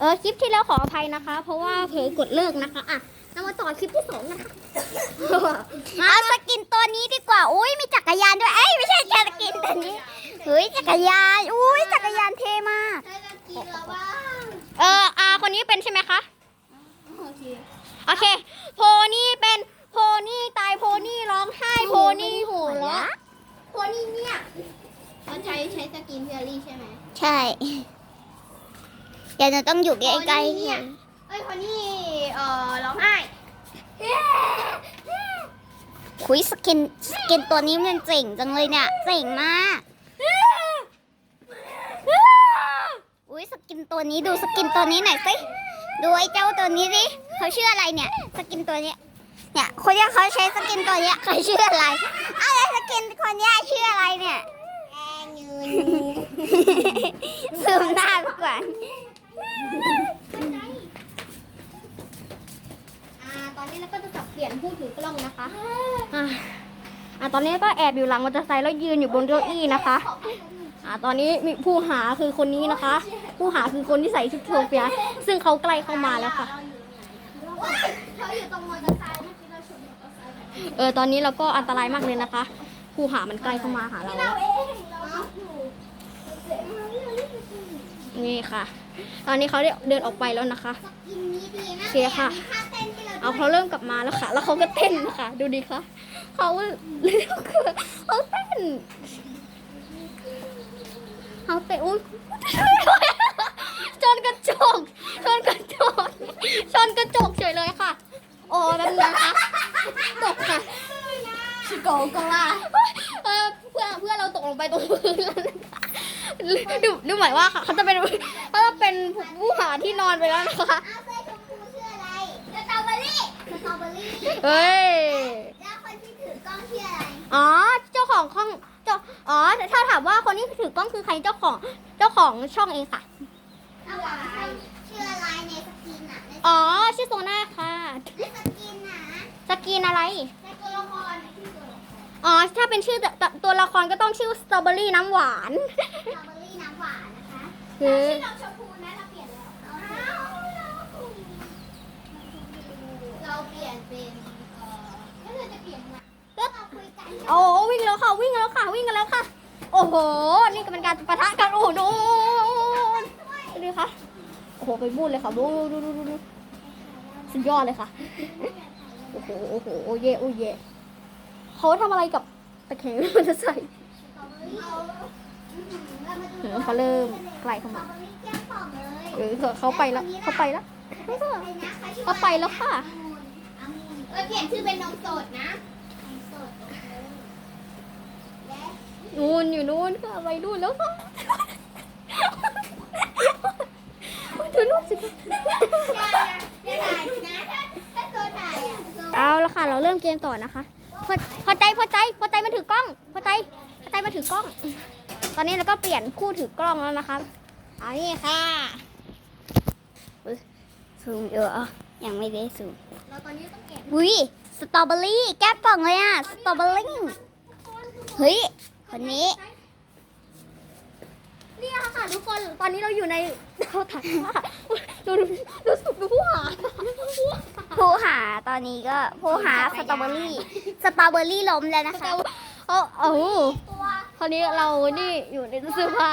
เออคลิปที่แล้วขออภัยนะคะ เพราะว่าเผลอกดเลิกนะคะอะเรามาต่อคลิปที่สองนะคะเอาสกินตัวนี้ดีกว่า อุ้ยมีจักรยานด้วยเอ้ยไม่ใช่แค่สกินตัวนี้เฮ้ยจักรยานอุ้ยจักรยานเท่มากใช้ตะกี้แล้วบ้างเอออาคนนี้เป็นใช่ไหมคะโอเคโอเค โพนี่เป็นโพนี่ตายโพนี่ร้องไห้โพนี่หัวเราะคนนี้เนี่ยเขาใช้ใช้สกินเทอรี่ใช่ไหมใช่ เดี๋ยวหนูต้องอยู่ใกล้ๆเนี่เนี่ยยเอ้ยคนนี้เอ่อร้องไห้คุยสกินสกินตัวนี้มันเจ๋งจังเลยเนี่ยเจ๋งมากอุ้ยสกินตัวนี้ดูสกินตัวนี้หน่อยสิดูไอ้เจ้าตัวนี้สิเขาชื่ออะไรเนี่ย สกินตัวเนี้ยเนี่ยคนเนี้ยเขาใช้สกินตัวเนี้ยเขาชื่ออะไรอะไรสกินคนเนี้ยชื่ออะไรเนี่ยแองยืนซูมหน้าไปก่อน อ่าตอนนี้เราก็จะสับเปลี่ยนผู้ถือกล้องนะคะอ่าอ่าตอนนี้ก็แอบอยู่หลังมอเตอร์ไซค์แล้วยืนอยู่บนเก้าอี้นะคะอ่าตอนนี้มีผู้หาคือคนนี้นะคะ ผู้หาคือคนที่ใส่ชุดโซเฟีย ซึ่งเขาใกล้เข้ามาแล้วค่ะเขาอยู่ตรงมอเตอร์ไซค์เมื่อกี้เราชนมอเตอร์ไซค์เออตอนนี้เราก็อันตรายมากเลยนะคะ ผู้หามันใกล้เข้ามาหาเราแล้วเองเราถูกนี่ค่ะ ตอนนี้เขาได้เดินออกไปแล้วนะคะกินนี้ดีนะโอเคค่ะ เอาเขาเริ่มกลับมาแล้วค่ะ แล้วเขาก็เต้นนะคะ ดูดิค่ะเขาเขาเต้นเขาเต้นอุ้ยชนกระจกชนกระจกชนกระจกเฉยเลยค่ะโอ้แบบนี้นะคะตกค่ะชิโกโกล่าเออเพื่อนเพื่อนเราตกลงไปตรงพื้นแล้วนะคะดูดูหมือนว่าเขาจะเขาจะเป็น ที่นอนไปแล้วนะคะ เอาเสื้อชมพูชื่ออะไรสตรอเบอรี่สตรอเบอรี่เฮ้ย แล้วคนที่ถือกล้องชื่ออะไรอ๋อ เจ้าของข้องเจ้า อ๋อ ถ้าถามว่าคนที่ถือกล้องคือใครเจ้าของ เจ้าของช่องเองค่ะ เอาหวานชื่ออะไรในสกินอะในอ๋อ ชื่อโซน่าค่ะ ในสกินน่ะสกรีนอะไร ในตัวละครชื่อตัวละครอ๋อ ถ้าเป็นชื่อตัวตัวละครก็ต้องชื่อสตรอเบอรี่น้ำหวาน สตรอเบอรี่น้ำหวานนะคะคือเราชมพูนะเราเปลี่ยนแล้ว เราเปลี่ยนเป็นเอ่อแล้วเราจะเปลี่ยนมาเราคุยกันโอ้วิ่งแล้วค่ะวิ่งแล้วค่ะวิ่งกันแล้วค่ะ โอ้โห นี่ก็เป็นการปะทะกันโอ้โหดูดูค่ะโอ้โหไปบูดเลยค่ะดูดูดูดูดูสุดยอดเลยค่ะโอ้โหโอ้โหโอ้เย่โอ้เย่เขาทำอะไรกับตะแคงมันจะใส่เขาเริ่มใกลเข้ามาเออเขาไปแล้วเขาไปแล้วเขาไปแล้วค่ะ เออเปลี่ยนชื่อเป็นนมสดนะนมสดและนู่นอยู่นู่นค่ะไปนู่นแล้วค่ะดูนู่นสิคะอย่าอย่าถ่ายนะถ้าถ้าตัวถ่ายอะตัวเอาละค่ะ เราเริ่มเกมต่อนะคะพอพอใจพอใจพอใจมันถือกล้องพอใจพอใจมันถือกล้อง ตอนนี้เราก็เปลี่ยนคู่ถือกล้องแล้วนะคะเอานี่ค่ะซูมเยอะ ยังไม่ได้ซูมเราตอนนี้ต้องแกะอุ้ยสตรอเบอรี่แก้ป่องเลยอะ สตรอเบอรี่ เฮ้ย คนนี้ นี่ค่ะทุกคน ตอนนี้เราอยู่ในเขาถักผ้าดูดูดูสุดดูผู้หา ผู้หาตอนนี้ก็ผู้หาสตรอเบอรี่ สตรอเบอรี่ล้มแล้วนะคะเอาเอาคราวนี้เรานี่อยู่ในตู้เสื้อผ้า